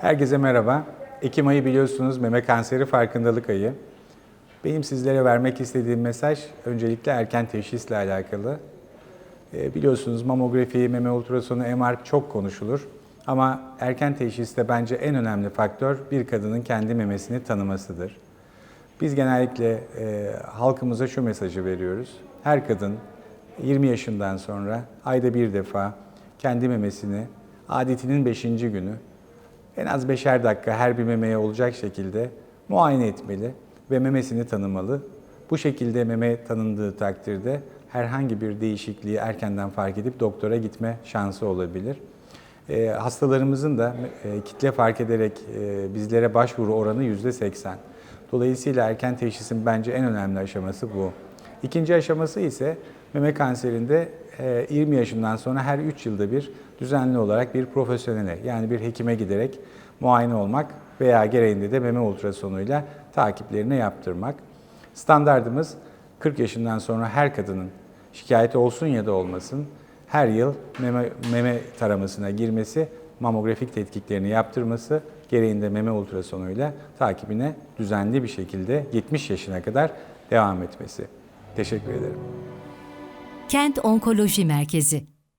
Herkese merhaba. Ekim ayı biliyorsunuz meme kanseri farkındalık ayı. Benim sizlere vermek istediğim mesaj öncelikle erken teşhisle alakalı. E, biliyorsunuz mamografi, meme ultrasonu, MR çok konuşulur. Ama erken teşhiste bence en önemli faktör bir kadının kendi memesini tanımasıdır. Biz genellikle e, halkımıza şu mesajı veriyoruz. Her kadın 20 yaşından sonra ayda bir defa kendi memesini adetinin 5. günü en az beşer dakika her bir memeye olacak şekilde muayene etmeli ve memesini tanımalı. Bu şekilde meme tanındığı takdirde herhangi bir değişikliği erkenden fark edip doktora gitme şansı olabilir. E, hastalarımızın da e, kitle fark ederek e, bizlere başvuru oranı %80. Dolayısıyla erken teşhisin bence en önemli aşaması bu. İkinci aşaması ise meme kanserinde e, 20 yaşından sonra her 3 yılda bir düzenli olarak bir profesyonele yani bir hekime giderek muayene olmak veya gereğinde de meme ultrasonuyla takiplerini yaptırmak. Standardımız 40 yaşından sonra her kadının şikayeti olsun ya da olmasın her yıl meme, meme taramasına girmesi, mamografik tetkiklerini yaptırması, gereğinde meme ultrasonuyla takibine düzenli bir şekilde 70 yaşına kadar devam etmesi. Teşekkür ederim. Kent Onkoloji Merkezi